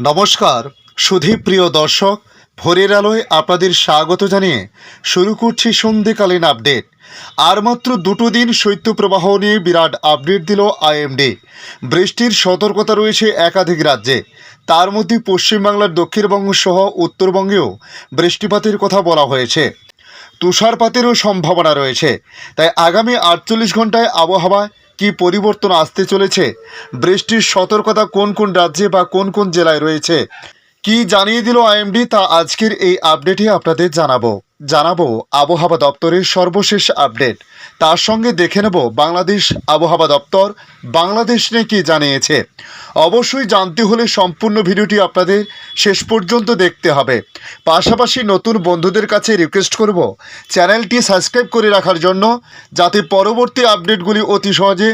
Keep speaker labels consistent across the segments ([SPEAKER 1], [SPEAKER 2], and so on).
[SPEAKER 1] নমস্কার সুধীপ্রিয় দর্শক, ভোরের আলোয় আপনাদের স্বাগত জানিয়ে শুরু করছি সন্ধেকালীন আপডেট। আর মাত্র দুটো দিন শৈত্যপ্রবাহ নিয়ে বিরাট আপডেট দিল আইএমডি। বৃষ্টির সতর্কতা রয়েছে একাধিক রাজ্যে। তার মধ্যে পশ্চিমবাংলার দক্ষিণবঙ্গ সহ উত্তরবঙ্গেও বৃষ্টিপাতের কথা বলা হয়েছে। তুষারপাতেরও সম্ভাবনা রয়েছে। তাই আগামী আটচল্লিশ ঘন্টায় আবহাওয়ায় কি পরিবর্তন আসতে চলেছে? বৃষ্টির সতর্কতা কোন কোন রাজ্যে বা কোন কোন জেলায় রয়েছে? কি জানিয়ে দিল আইএমডি? তা আজকের এই আপডেটে আপনাদের জানাব। জানাব আবহাওয়া দপ্তরের সর্বশেষ আপডেট। তার সঙ্গে দেখে নেব বাংলাদেশ আবহাওয়া দপ্তর, বাংলাদেশ নিয়ে কি জানিয়েছে। অবশ্যই জানতে হলে সম্পূর্ণ ভিডিওটি আপনাদের শেষ পর্যন্ত দেখতে হবে। পাশাপাশি নতুন বন্ধুদের কাছে রিকোয়েস্ট করব চ্যানেলটি সাবস্ক্রাইব করে রাখার জন্য, যাতে পরবর্তী আপডেটগুলি অতি সহজে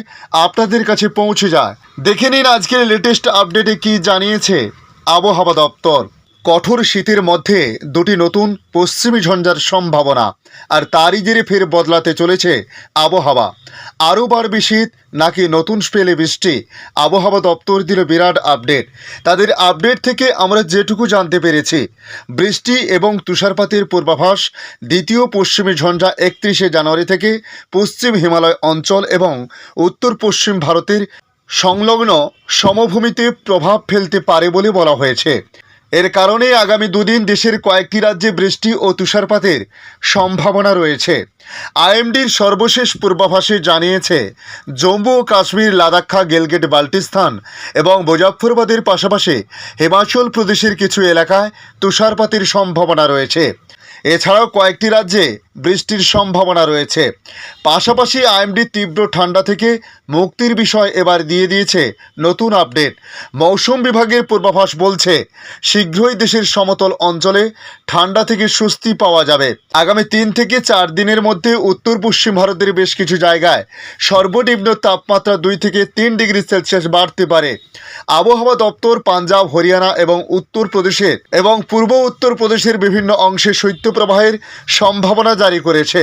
[SPEAKER 1] আপনাদের কাছে পৌঁছে যায়। দেখে নিন আজকের লেটেস্ট আপডেটে কি জানিয়েছে আবহাওয়া দপ্তর। কঠোর শীতের মধ্যে দুটি নতুন পশ্চিমী ঝঞ্ঝার সম্ভাবনা, আর তারই জেরে ফের বদলাতে চলেছে আবহাওয়া। আরও বাড়বে শীত, নাকি নতুন স্পেলে বৃষ্টি, আবহাওয়া দপ্তর দিল বিরাট আপডেট। তাদের আপডেট থেকে আমরা যেটুকু জানতে পেরেছি, বৃষ্টি এবং তুষারপাতের পূর্বাভাস দ্বিতীয় পশ্চিমী ঝঞ্ঝা একত্রিশে জানুয়ারি থেকে পশ্চিম হিমালয় অঞ্চল এবং উত্তর পশ্চিম ভারতের সংলগ্ন সমভূমিতে প্রভাব ফেলতে পারে বলে বলা হয়েছে। এর কারণে আগামী দুদিন দেশের কয়েকটি রাজ্যে বৃষ্টি ও তুষারপাতের সম্ভাবনা রয়েছে। আইএমডির সর্বশেষ পূর্বাভাসে জানিয়েছে, জম্মু ও কাশ্মীর, লাদাখা, গেলগেট, বাল্টিস্তান এবং মুজাফরবাদের পাশাপাশি হিমাচল প্রদেশের কিছু এলাকায় তুষারপাতের সম্ভাবনা রয়েছে। এছাড়াও কয়েকটি রাজ্যে বৃষ্টির সম্ভাবনা রয়েছে। পাশাপাশি আইএমডি তীব্র ঠান্ডা থেকে মুক্তির বিষয় এবার দিয়ে দিয়েছে নতুন আপডেট। মৌসুম বিভাগের পূর্বাভাস বলছে, শীঘ্রই দেশের সমতল অঞ্চলে ঠান্ডা থেকে স্বস্তি পাওয়া যাবে। আগামী তিন থেকে চার দিনের মধ্যে উত্তর পশ্চিম ভারতের বেশ কিছু জায়গায় সর্বনিম্ন তাপমাত্রা দুই থেকে তিন ডিগ্রি সেলসিয়াস বাড়তে পারে। আবহাওয়া দপ্তর পাঞ্জাব, হরিয়ানা এবং উত্তর প্রদেশের এবং পূর্ব উত্তর প্রদেশের বিভিন্ন অংশে শৈত্যপ্রবাহের সম্ভাবনা জারি করেছে।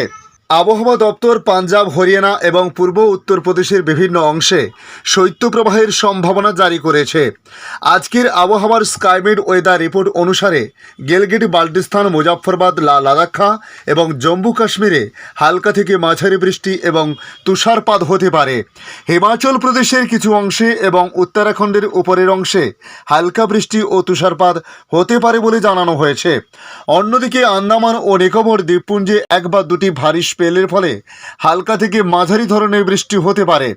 [SPEAKER 1] আবহাওয়া দপ্তর পাঞ্জাব, হরিয়ানা এবং পূর্ব উত্তরপ্রদেশের বিভিন্ন অংশে শৈত্যপ্রবাহের সম্ভাবনা জারি করেছে। আজকের আবহাওয়ার স্কাইমেড ওয়েদার রিপোর্ট অনুসারে গেলগেট, বাল্টিস্তান মুজাফরবাদ লা লাদাখা এবং জম্মু কাশ্মীরে হালকা থেকে মাঝারি বৃষ্টি এবং তুষারপাত হতে পারে। হিমাচল প্রদেশের কিছু অংশে এবং উত্তরাখণ্ডের উপরের অংশে হালকা বৃষ্টি ও তুষারপাত হতে পারে বলে জানানো হয়েছে। অন্যদিকে আন্দামান ও নিকোবর দ্বীপপুঞ্জে এক বা দুটি ভারী স্পেলের ফলে হালকা থেকে মাঝারি ধরনের বৃষ্টি হতে পারে।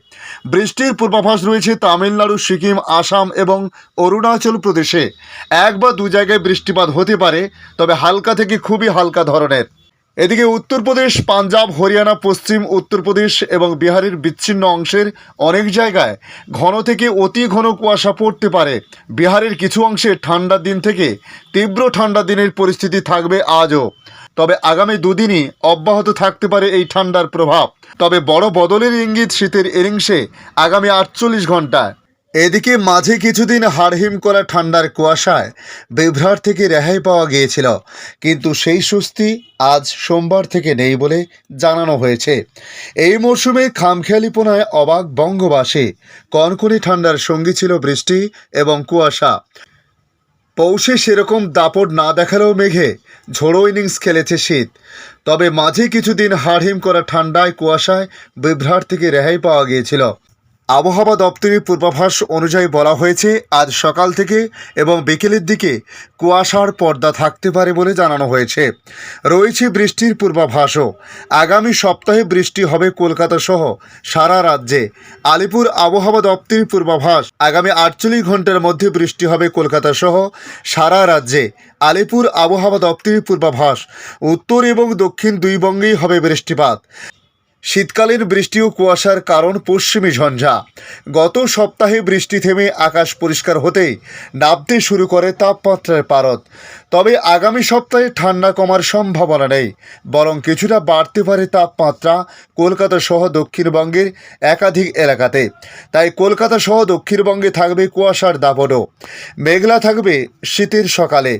[SPEAKER 1] বৃষ্টির পূর্বাভাস রয়েছে তামিলনাড়ু, সিকিম, আসাম এবং অরুণাচল প্রদেশে। এক বা দু জায়গায় বৃষ্টিপাত হতে পারে, তবে হালকা থেকে খুবই হালকা ধরনের। এদিকে উত্তরপ্রদেশ, পাঞ্জাব, হরিয়ানা, পশ্চিম উত্তরপ্রদেশ এবং বিহারের বিচ্ছিন্ন অংশের অনেক জায়গায় ঘন থেকে অতি ঘন কুয়াশা পড়তে পারে। বিহারের কিছু অংশে ঠান্ডার দিন থেকে তীব্র ঠান্ডা দিনের পরিস্থিতি থাকবে আজও। তবে আগামী দুদিনই অব্যাহত থাকতে পারে এই ঠান্ডার প্রভাব। তবে বড় বদলের ইঙ্গিত শীতের এরিংসে আগামী আটচল্লিশ ঘন্টায়। এদিকে মাঝে কিছুদিন হাড়হিম করা ঠান্ডার কুয়াশায় বিভ্রাট থেকে রেহাই পাওয়া গিয়েছিল। কিন্তু সেই স্বস্তি আজ সোমবার থেকে নেই বলে জানানো হয়েছে। এই মরশুমে খামখেয়ালিপোনায় অবাক বঙ্গবাসী। কনকনে ঠান্ডার সঙ্গী ছিল বৃষ্টি এবং কুয়াশা। পৌষে সেরকম দাপট না দেখালেও মেঘে ঝোড়ো ইনিংস খেলেছে শীত। তবে মাঝে কিছুদিন হাড়হিম করা ঠান্ডায় কুয়াশায় বিভ্রাট থেকে রেহাই পাওয়া গিয়েছিল। আবহাওয়া দপ্তরের পূর্বাভাস অনুযায়ী বলা হয়েছে, আজ সকাল থেকে এবং বিকেলের দিকে কুয়াশার পর্দা থাকতে পারে বলে জানানো হয়েছে। রয়েছে বৃষ্টির পূর্বাভাসও। আগামী সপ্তাহে বৃষ্টি হবে কলকাতা সহ সারা রাজ্যে। আলিপুর আবহাওয়া দপ্তরের পূর্বাভাস, আগামী আটচল্লিশ ঘণ্টার মধ্যে বৃষ্টি হবে কলকাতা সহ সারা রাজ্যে। আলিপুর আবহাওয়া দপ্তরের পূর্বাভাস, উত্তর এবং দক্ষিণ দুই বঙ্গেই হবে বৃষ্টিপাত। শীতকালীন বৃষ্টি ও কুয়াশার কারণ পশ্চিমী ঝঞ্ঝা। গত সপ্তাহে বৃষ্টি থেমে আকাশ পরিষ্কার হতেই নামতে শুরু করে তাপমাত্রার পারদ। তবে আগামী সপ্তাহে ঠান্ডা কমার সম্ভাবনা নেই, বরং কিছুটা বাড়তে পারে তাপমাত্রা কলকাতা সহ দক্ষিণবঙ্গের একাধিক এলাকাতে। তাই কলকাতা সহ দক্ষিণবঙ্গে থাকবে কুয়াশার দাপটও। মেঘলা থাকবে শীতের সকালে।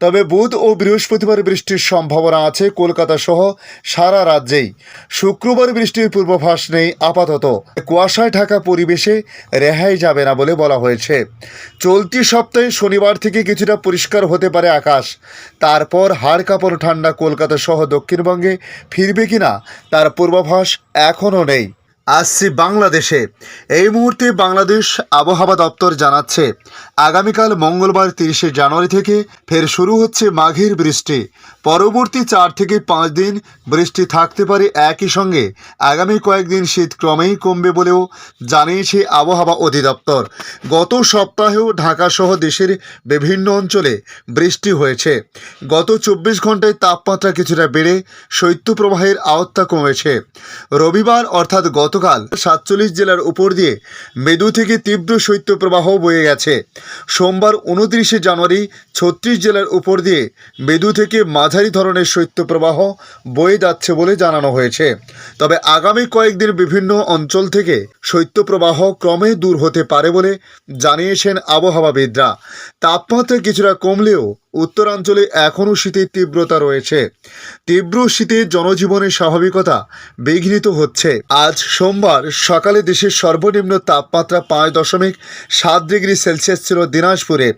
[SPEAKER 1] তবে বুধ ও বৃহস্পতিবার বৃষ্টির সম্ভাবনা আছে কলকাতা সহ সারা রাজ্যেই। শুক্রবার বৃষ্টির পূর্বাভাস নেই, আপাতত। কুয়াশায় ঢাকা পরিবেশে রেহাই যাবে না বলে বলা হয়েছে। চলতি সপ্তাহে শনিবার থেকে কিছুটা পরিষ্কার হতে পারে আকাশ। তারপর হাড় কাপড় ঠান্ডা কলকাতা সহ দক্ষিণবঙ্গে ফিরবে কিনা, তার পূর্বাভাস এখনও নেই। আসছি বাংলাদেশে। এই মুহূর্তে বাংলাদেশ আবহাওয়া দপ্তর জানাচ্ছে, আগামীকাল মঙ্গলবার তিরিশে জানুয়ারি থেকে ফের শুরু হচ্ছে মাঘের বৃষ্টি। পরবর্তী চার থেকে পাঁচ দিন বৃষ্টি থাকতে পারে একই সঙ্গে। আগামী কয়েকদিন শীত ক্রমেই কমবে বলেও জানিয়েছে আবহাওয়া অধিদপ্তর। গত সপ্তাহেও ঢাকা সহ দেশের বিভিন্ন অঞ্চলে বৃষ্টি হয়েছে। গত চব্বিশ ঘন্টায় তাপমাত্রা কিছুটা বেড়ে শৈত্যপ্রবাহের আওত্তা কমেছে। রবিবার অর্থাৎ গতকাল সাতচল্লিশ জেলার উপর দিয়ে মেদু থেকে তীব্র শৈত্যপ্রবাহ বয়ে গেছে। সোমবার উনত্রিশে জানুয়ারি ছত্রিশ জেলার উপর দিয়ে মেদু থেকে মাঝারি ধরনের শৈত্যপ্রবাহ বয়ে যাচ্ছে বলে জানানো হয়েছে। তবে আগামী কয়েকদিন বিভিন্ন অঞ্চল থেকে শৈত্যপ্রবাহ ক্রমে দূর হতে পারে বলে জানিয়েছেন আবহাওয়াবিদরা। তাপমাত্রা কিছুটা কমলেও উত্তরাঞ্চলে এখনও শীতের তীব্রতা রয়েছে। তীব্র শীতে জনজীবনের স্বাভাবিকতা বিঘ্নিত হচ্ছে। আজ সোমবার সকালে দেশের সর্বনিম্ন তাপমাত্রা পাঁচ দশমিক সাত ডিগ্রি সেলসিয়াস ছিল দিনাজপুরে।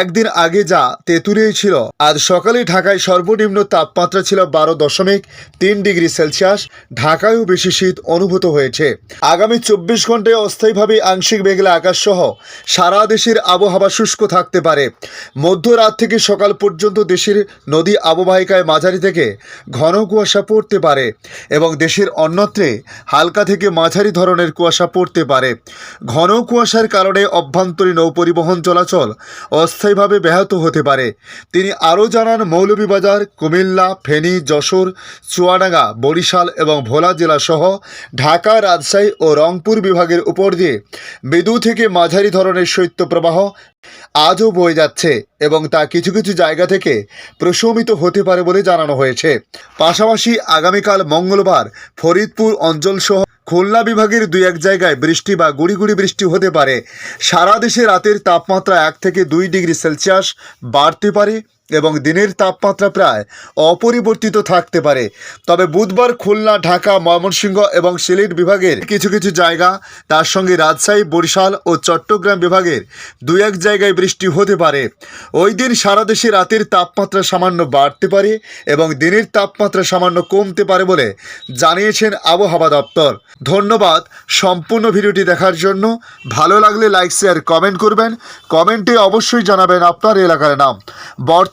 [SPEAKER 1] একদিন আগে যা তেঁতুলিয়ায় ছিল। আজ সকালে ঢাকায় সর্বনিম্ন তাপমাত্রা ছিল বারো দশমিক তিন ডিগ্রি সেলসিয়াস। ঢাকায়ও বেশি শীত অনুভূত হয়েছে। আগামী চব্বিশ ঘন্টায় অস্থায়ীভাবে আংশিক মেঘলা আকাশ সহ সারা দেশের আবহাওয়া শুষ্ক থাকতে পারে। মধ্যরাত থেকে সকাল পর্যন্ত দেশের নদী আববাহিকায় মাঝারি থেকে ঘন কুয়াশা পড়তে পারে এবং দেশের অন্যত্রে হালকা থেকে মাঝারি ধরনের কুয়াশা পড়তে পারে। ঘন কুয়াশার কারণে অভ্যন্তরীণ নৌ পরিবহন চলাচল অস্থায়ীভাবে ব্যাহত হতে পারে। তিনি আরও জানান, মৌলভীবাজার, কুমিল্লা, ফেনী, যশোর, চুয়াডাঙ্গা, বরিশাল এবং ভোলা জেলাসহ ঢাকা, রাজশাহী ও রংপুর বিভাগের উপর দিয়ে মৃদু থেকে মাঝারি ধরনের শৈত্যপ্রবাহ আজও বয়ে যাচ্ছে এবং তা কিছু কিছু জায়গা থেকে প্রশমিত হতে পারে বলে জানানো হয়েছে। পাশাপাশি আগামীকাল মঙ্গলবার ফরিদপুর অঞ্চলসহ খুলনা বিভাগের দুই এক জায়গায় বৃষ্টি বা গুড়িগুড়ি গুড়ি বৃষ্টি হতে পারে। সারা দেশে রাতের তাপমাত্রা এক থেকে দুই ডিগ্রি সেলসিয়াস বাড়তে পারে। এবং দিনের তাপমাত্রা প্রায় অপরিবর্তিত থাকতে পারে। তবে বুধবার খুলনা, ঢাকা, ময়মনসিংহ এবং সিলেট বিভাগের কিছু কিছু জায়গা, তার সঙ্গে রাজশাহী, বরিশাল ও চট্টগ্রাম বিভাগের দুই এক জায়গায় বৃষ্টি হতে পারে। ওই দিন সারা দেশে রাতের তাপমাত্রা সামান্য বাড়তে পারে এবং দিনের তাপমাত্রা সামান্য কমতে পারে বলে জানিয়েছেন আবহাওয়া দপ্তর। ধন্যবাদ সম্পূর্ণ ভিডিওটি দেখার জন্য। ভালো লাগলে লাইক, শেয়ার, কমেন্ট করবেন। কমেন্টে অবশ্যই জানাবেন আপনার এলাকার নাম।